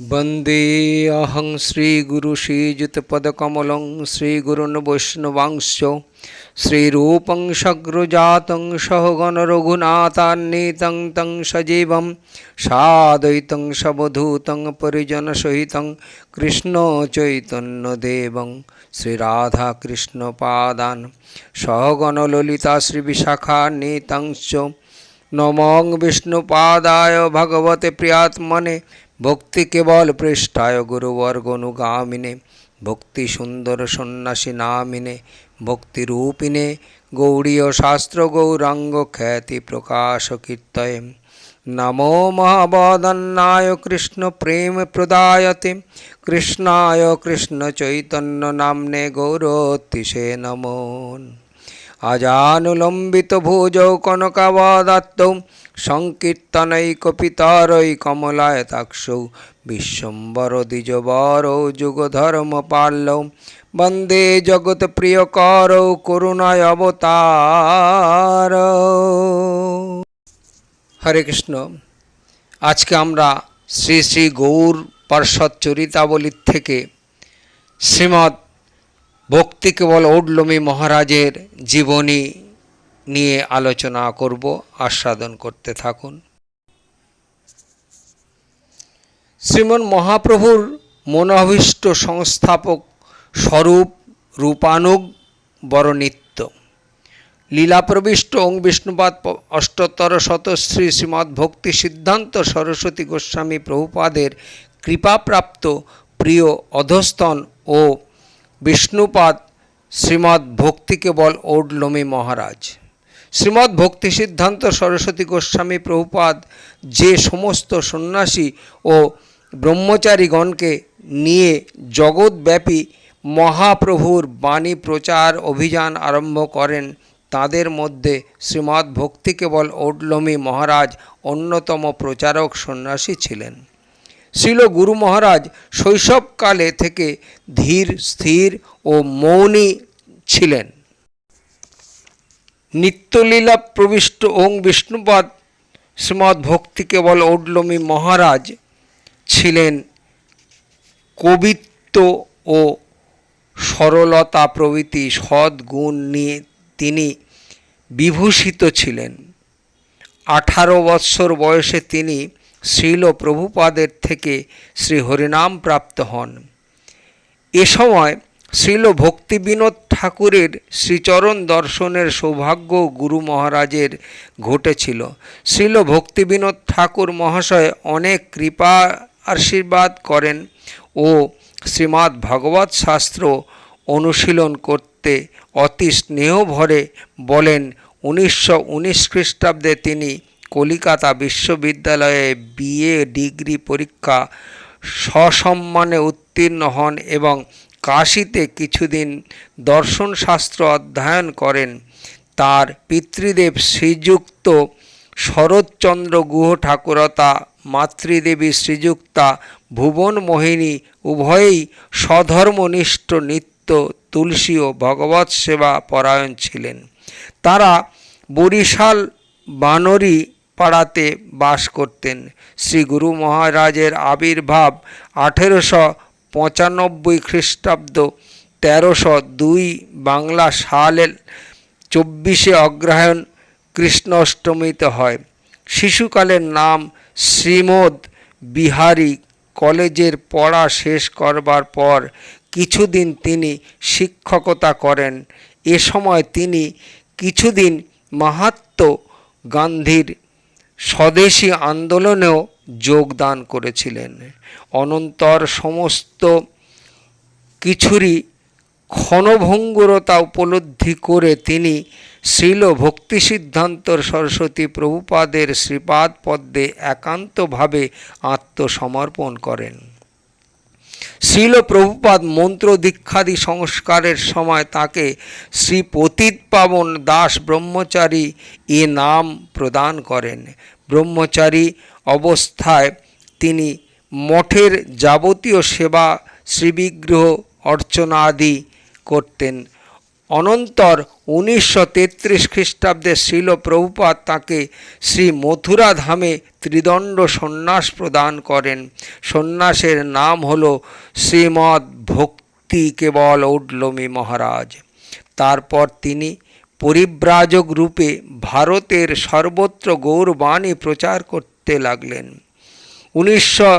वन्देऽहं श्रीगुरुश्रीयुतपदकमलं श्रीगुरुन् वैष्णवांश्च श्रीरूपं सग्रजातं सहगणरघुनाथान्नितं तं सजीवं सादयितं सवधूतं परिजनसहितं कृष्णचैतन्यदेवं श्रीराधाकृष्णपादान् सहगणललिता श्रीविशाखान्नितं च नमो विष्णुपादाय भगवते प्रियात्मने ভক্তি কেবল পৃষ্ঠায় গুরুবর্গনুগামিনে, ভক্তি সুন্দর সন্ন্যাসী নামিনে ভক্তিরূপিণে গৌড়ীয় শাস্ত্র গৌরাঙ্গ খ্যাতি প্রকাশ কীর্তয়ে। নমো মহাবদন্নায় কৃষ্ণ প্রেম প্রদায়তে, কৃষ্ণায় কৃষ্ণ চৈতন্য নামনে গৌরতিষে নমো। আজানুলম্বিত ভুজৌ কনকাবদাত্ত সংকীর্তনৈকপিতরৈ কমলায় তাক্ষৌ বিশ্বম্বর দ্বিজবর যুগধর্ম পাল্লৌ বন্দে জগৎ প্রিয় করৌ করুণায় অবতার। হরে কৃষ্ণ, আজকে আমরা শ্রী শ্রী গৌর পার্শ্বদ চরিতাবলীর থেকে শ্রীমৎ ভক্তি কেবল ঔডলমী মহারাজের জীবনী নিয়ে আলোচনা করব, আস্বাদন করতে থাকুন। শ্রীমন মহাপ্রভুর মনোভীষ্ট সংস্থাপক স্বরূপ রূপানুগ বড় নিত্য লীলাপ্রবিষ্ট ওং বিষ্ণুপাদ অষ্টোত্তর শতশ্রী শ্রীমৎ ভক্তি সিদ্ধান্ত সরস্বতী গোস্বামী প্রভুপাদের কৃপাপ্রাপ্ত প্রিয় অধস্তন ও বিষ্ণুপাদ শ্রীমৎ ভক্তি কেবল ওডলমী মহারাজ। শ্রীমৎ ভক্তি সিদ্ধান্ত সরস্বতী গোস্বামী প্রভুপাদ যে সমস্ত সন্ন্যাসী ও ব্রহ্মচারীগণকে নিয়ে জগৎব্যাপী মহাপ্রভুর বাণী প্রচার অভিযান আরম্ভ করেন, তাদের মধ্যে শ্রীমৎ ভক্তি কেবল ওডলমী মহারাজ অন্যতম প্রচারক সন্ন্যাসী ছিলেন। শিল গুরু মহারাজ শৈশবকালে থেকে ধীর, স্থির ও মৌনী ছিলেন। নিত্যলীলা প্রবিষ্ট ওং বিষ্ণুপদ শ্রীমৎ ভক্তি কেবল ঔডলমী মহারাজ ছিলেন কবিত্ব ও সরলতা প্রভৃতি সদ্গুণ নিয়ে তিনি বিভূষিত ছিলেন। আঠারো বৎসর বয়সে তিনি শ্রীল প্রভুপাদের থেকে শ্রী হরিনাম প্রাপ্ত হন। এ সময় শ্রীল ভক্তিবিনোদ ঠাকুরের শ্রীচরণ দর্শনের সৌভাগ্য গুরু মহারাজের ঘটেছিল। শ্রীল ভক্তিবিনোদ ঠাকুর মহাশয় অনেক কৃপা আশীর্বাদ করেন ও শ্রীমদ্ ভগবত শাস্ত্র অনুশীলন করতে অতি স্নেহ ভরে বলেন, উনিশশো উনিশ খ্রিস্টাব্দে তিনি কলিকাতা বিশ্ববিদ্যালয়ে বিএ ডিগ্রি পরীক্ষা সসম্মানে উত্তীর্ণ হন এবং কাশীতে কিছুদিন দর্শনশাস্ত্র অধ্যয়ন করেন। তার পিতৃদেব শ্রীযুক্ত শরৎচন্দ্র গুহ ঠাকুরতা মাতৃদেবী শ্রীযুক্তা ভুবন মোহিনী উভয়েই স্বধর্মনিষ্ঠ নিত্য তুলসী ও ভগবৎ সেবা পরায়ণ ছিলেন। তারা বরিশাল বানরি পাড়াতে বাস করতেন। শ্রী গুরু মহারাজের আবির্ভাব আঠেরোশো পঁচানব্বই খ্রিস্টাব্দ তেরোশো দুই বাংলা সালের চব্বিশে অগ্রহায়ণ কৃষ্ণ অষ্টমীতে হয়। শিশুকালের নাম শ্রীমদ বিহারী। কলেজের পড়া শেষ করবার পর কিছুদিন তিনি শিক্ষকতা করেন। এ সময় তিনি কিছুদিন মাহাত্ম গান্ধীর স্বদেশী আন্দোলনেও যোগদান করেছিলেন। অনন্তর সমস্ত কিছুরই ক্ষণভঙ্গুরতা উপলব্ধি করে তিনি শ্রীল ভক্তি সিদ্ধান্তর সরস্বতী প্রভুপাদের শ্রীপাদ পদ্মে একান্তভাবে আত্মসমর্পণ করেন। শ্রীল প্রভুপাদ মন্ত্র দীক্ষাদি সংস্কারের সময় তাকে শ্রী পতিত পাবন দাস ব্রহ্মচারী এ নাম প্রদান করেন। ব্রহ্মচারী অবস্থায় তিনি মঠের যাবতীয় সেবা, শ্রীবিগ্রহ অর্চনা আদি করতেন। অনন্তর উনিশশো তেত্রিশ খ্রিস্টাব্দে শিল প্রভুপাত তাঁকে শ্রী মথুরা ধামে ত্রিদণ্ড সন্ন্যাস প্রদান করেন। সন্ন্যাসের নাম হল শ্রীমৎ ভক্তি কেবল ঔডলমী মহারাজ। তারপর তিনি পরিব্রাজক রূপে ভারতের সর্বত্র গৌরবাণী প্রচার করতে লাগলেন। উনিশশো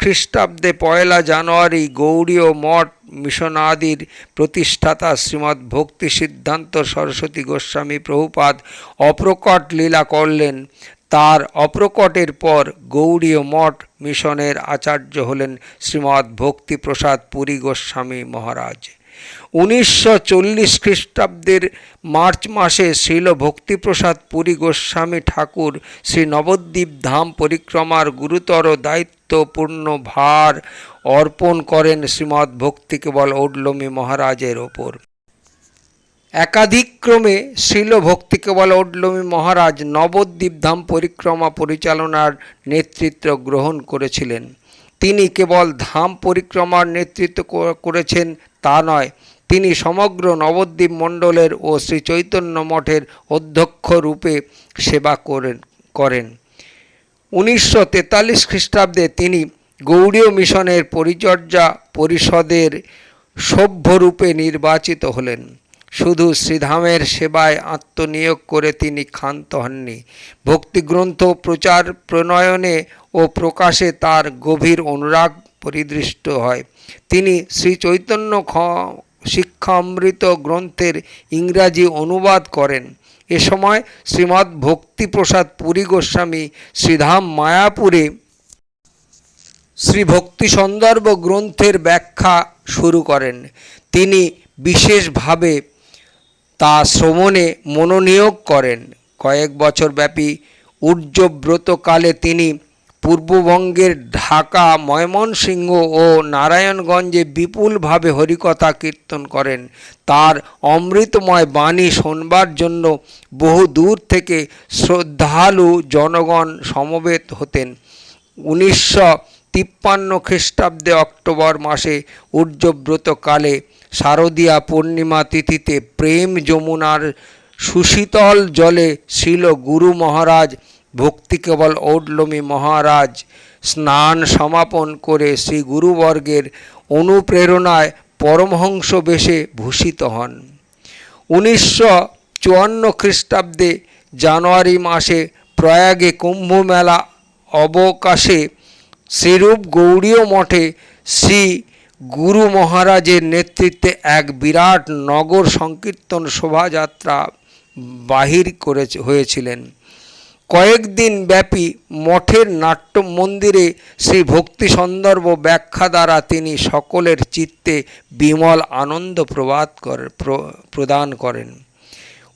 খ্রিস্টাব্দে পয়লা জানুয়ারি গৌড়ীয় মঠ মিশনাদির প্রতিষ্ঠাতা শ্রীমদ্ ভক্তি সিদ্ধান্ত সরস্বতী গোস্বামী প্রভুপাদ অপ্রকট লীলা করলেন। তার অপ্রকটের পর গৌড়ীয় মঠ মিশনের আচার্য হলেন শ্রীমদ্ ভক্তিপ্রসাদ পুরী গোস্বামী মহারাজ। উনিশশো চল্লিশ খ্রিস্টাব্দের মার্চ মাসে শ্রীল ভক্তিপ্রসাদ পুরী গোস্বামী ঠাকুর শ্রী নবদ্বীপ ধাম পরিক্রমার গুরুতর দায়িত্বপূর্ণ ভার অর্পণ করেন শ্রীমদ্ ভক্তি কেবল ঔডলমী মহারাজের ওপর। একাধিক্রমে শ্রীল ভক্তি কেবল ঔডলমী মহারাজ নবদ্বীপ ধাম পরিক্রমা পরিচালনার নেতৃত্ব গ্রহণ করেছিলেন। তিনি কেবল ধাম পরিক্রমার নেতৃত্ব করেছেন তা নয়, তিনি সমগ্র নবদ্বীপ মণ্ডলের ও শ্রী চৈতন্য মঠের অধ্যক্ষ রূপে সেবা করেন করেন। উনিশশো তেতাল্লিশ খ্রিস্টাব্দে তিনি গৌড়ীয় মিশনের পরিচর্যা পরিষদের সভ্যরূপে নির্বাচিত হলেন। শুধু শ্রীধামের সেবায় আত্মনিয়োগ করে তিনি ক্ষান্ত হননি। ভক্তিগ্রন্থ প্রচার প্রণয়নে ও প্রকাশে তার গভীর অনুরাগ পরিদৃষ্ট হয়। তিনি শ্রী চৈতন্য শিক্ষামৃত গ্রন্থের ইংরাজি অনুবাদ করেন। এ সময় শ্রীমদ্ ভক্তিপ্রসাদ পুরী গোস্বামী শ্রীধাম মায়াপুরে শ্রী ভক্তি সন্দর্ভ গ্রন্থের ব্যাখ্যা শুরু করেন। তিনি বিশেষভাবে তা শ্রমণে মনোনিয়োগ করেন। কয়েক বছর ব্যাপী উর্জব্রতকালে তিনি পূর্ববঙ্গের ঢাকা, ময়মনসিংহ ও নারায়ণগঞ্জে বিপুলভাবে হরিকথা কীর্তন করেন। তার অমৃতময় বাণী শোনবার জন্য বহু দূর থেকে শ্রদ্ধালু জনগণ সমবেত হতেন। উনিশশো তিপ্পান্ন খ্রিস্টাব্দে অক্টোবর মাসে উর্জব্রতকালে শারদীয়া পূর্ণিমা তিথিতে প্রেম যমুনার সুশীতল জলে ছিল গুরু মহারাজ। ভক্তি কেবল ঔডলমী মহারাজ। স্নান সমাপন করে শ্রী গুরুবর্গের অনুপ্রেরণায় পরমহংস বেশে ভূষিত হন। উনিশশো চুয়ান্ন খ্রিস্টাব্দে জানুয়ারি মাসে প্রয়াগে কুম্ভমেলা অবকাশে শ্রীরূপ গৌড়ীয় মঠে শ্রী গুরু মহারাজের নেতৃত্বে এক বিরাট নগর সংকীর্তন শোভাযাত্রা বাহির করে হয়েছিলেন। কয়েকদিন ব্যাপী মঠের নাট্য মন্দিরে শ্রী ভক্তি সন্দর্ভ ব্যাখ্যা দ্বারা তিনি সকলের চিত্তে বিমল আনন্দ প্রবাদ করে প্রদান করেন।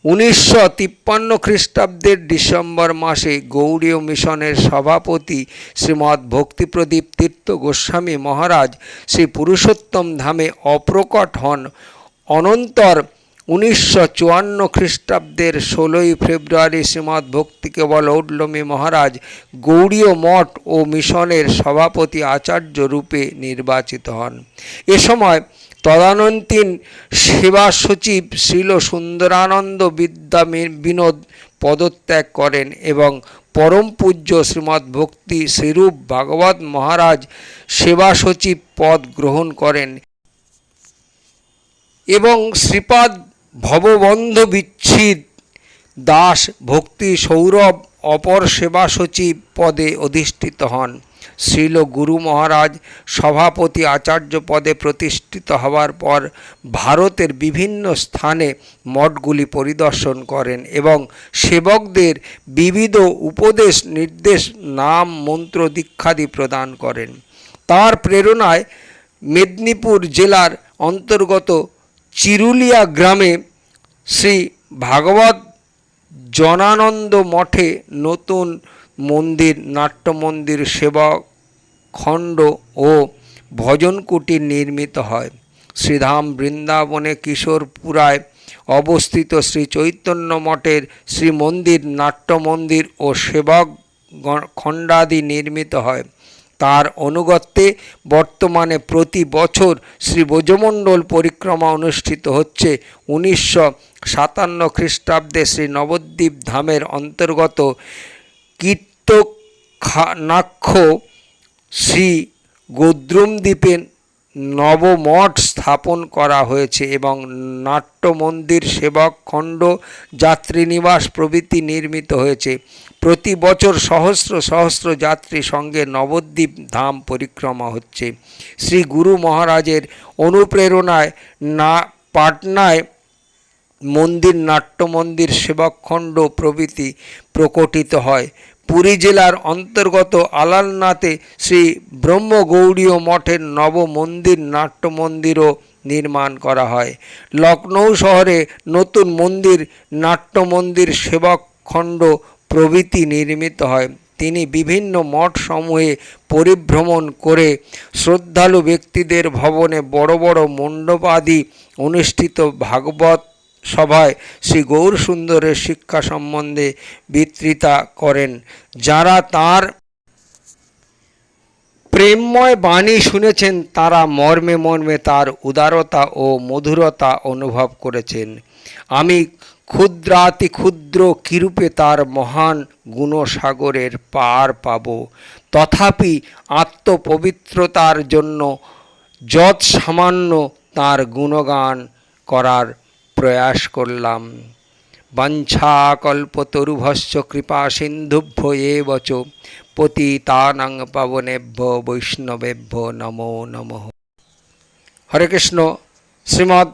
উনিশশো তিপ্পান্ন খ্রিস্টাব্দের ডিসেম্বর মাসে গৌড়ীয় মিশনের সভাপতি শ্রীমৎ ভক্তিপ্রদীপ তীর্থ গোস্বামী মহারাজ শ্রী পুরুষোত্তম ধামে অপ্রকট হন। অনন্তর উনিশশো চুয়ান্ন খ্রিস্টাব্দের ষোলোই ফেব্রুয়ারি শ্রীমৎ ভক্তি কেবল ঔডলমী মহারাজ গৌড়ীয় মঠ ও মিশনের সভাপতি আচার্য রূপে নির্বাচিত হন। এ সময় তদানীন্তন সেবা সচিব শ্রীল সুন্দরানন্দ বিদ্যা বিনোদ পদত্যাগ করেন এবং পরম পূজ্য শ্রীমদ্ ভক্তি শ্রীরূপ ভাগবত মহারাজ সেবা সচিব পদ গ্রহণ করেন এবং শ্রীপাদ ভববন্ধ বিচ্ছিদ। দাস ভক্তি সৌরভ, অপর সেবা সচিব পদে অধিষ্ঠিত হন। শ্রীল গুরু মহারাজ সভাপতি আচার্য পদে প্রতিষ্ঠিত হওয়ার পর ভারতের বিভিন্ন স্থানে মঠগুলি পরিদর্শন করেন এবং সেবকদের বিবিধ উপদেশ, নির্দেশ, নাম, মন্ত্র, দীক্ষাদি প্রদান করেন। তার প্রেরণায় মেদিনীপুর জেলার অন্তর্গত চিরুলিয়া গ্রামে শ্রী ভাগবত জনানন্দ মঠে নতুন মন্দির, নাট্য মন্দির, সেবা খণ্ড ও ভজন কুটির নির্মিত হয়। শ্রীধাম বৃন্দাবনে কিশোরপুরায় অবস্থিত শ্রী চৈতন্য মঠের শ্রী মন্দির নাট্য মন্দির ও সেবক খণ্ডাদি নির্মিত হয়। তার অনুগত্যে বর্তমানে প্রতি বছর শ্রী ব্রজমণ্ডল পরিক্রমা অনুষ্ঠিত হচ্ছে উনিশশো সাতান্ন খ্রিস্টাব্দে শ্রী নবদ্বীপ ধামের অন্তর্গত কীর্তনাক্ষ শ্রী গোদ্রুম দ্বীপে নবমঠ স্থাপন করা হয়েছে এবং নাট্য মন্দির সেবক খণ্ড যাত্রীনিবাস প্রভৃতি নির্মিত হয়েছে। প্রতি বছর সহস্র সহস্র যাত্রী সঙ্গে নবদ্বীপ ধাম পরিক্রমা হচ্ছে। শ্রী গুরু মহারাজের অনুপ্রেরণায় না, পাটনায় মন্দির নাট্য মন্দির সেবকখণ্ড প্রভৃতি প্রকটিত হয়। পুরী জেলার অন্তর্গত আলালনাথে শ্রী ব্রহ্মগৌড়ীয় মঠের নব মন্দির নাট্য মন্দিরও নির্মাণ করা হয়। লখনৌ শহরে নতুন মন্দির নাট্য মন্দির সেবকখণ্ড প্রভৃতি নির্মিত হয়। তিনি বিভিন্ন মঠ সমূহে পরিভ্রমণ করে শ্রদ্ধালু ব্যক্তিদের ভবনে বড় বড় মণ্ডপাদি অনুষ্ঠিত ভাগবত সভায় শ্রী গৌর সুন্দরের শিক্ষা সম্বন্ধে বিস্তৃতা করেন, যারা তার প্রেমময় বাণী শুনেছেন, তারা মর্মে মর্মে তার উদারতা ও মধুরতা অনুভব করেছেন। আমি ক্ষুদ্রাতি ক্ষুদ্র কিরূপে তার মহান গুণসাগরের পার পাব। তথাপি আত্মপবিত্রতার জন্য যৎ সামান্য তার গুণগান করার প্রয়াস করলাম। বাঞ্ছাকল্পতরুভশ্চ কৃপা সিন্ধুভ্য এ বচ পতিতানাং পাবনেভ্য বৈষ্ণবেভ্য নমো নমঃ। হরে কৃষ্ণ। শ্রীমৎ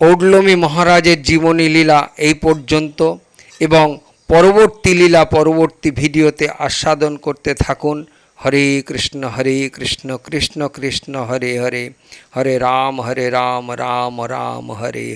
ঔডলমী মহারাজের জীবনী লীলা এই পর্যন্ত এবং পরবর্তী লীলা পরবর্তী ভিডিওতে আস্বাদন করতে থাকুন। হরে কৃষ্ণ হরে কৃষ্ণ কৃষ্ণ কৃষ্ণ, হরে হরে। হরে রাম হরে রাম রাম রাম, হরে হরে।